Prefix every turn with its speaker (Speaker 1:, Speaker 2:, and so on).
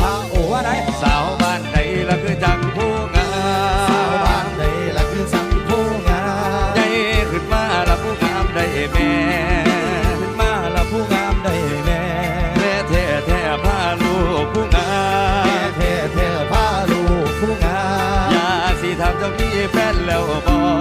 Speaker 1: ฮาโอ้ไร
Speaker 2: สาวบ้านใดละคือจังผู้งามสาวบ้าน
Speaker 1: ใดละคือจังผู้งา
Speaker 2: มใหญ่ขึ้นมาละผู้งามได้แม่ขึ
Speaker 1: ้นมาละผู้งามไดแม่
Speaker 2: แท้แท้แท้พาลูกผู้งามแท้
Speaker 1: แท้แท้พาลูกผู้งา
Speaker 2: มยาสีทำเจ้ามีแฟนแล้วบอก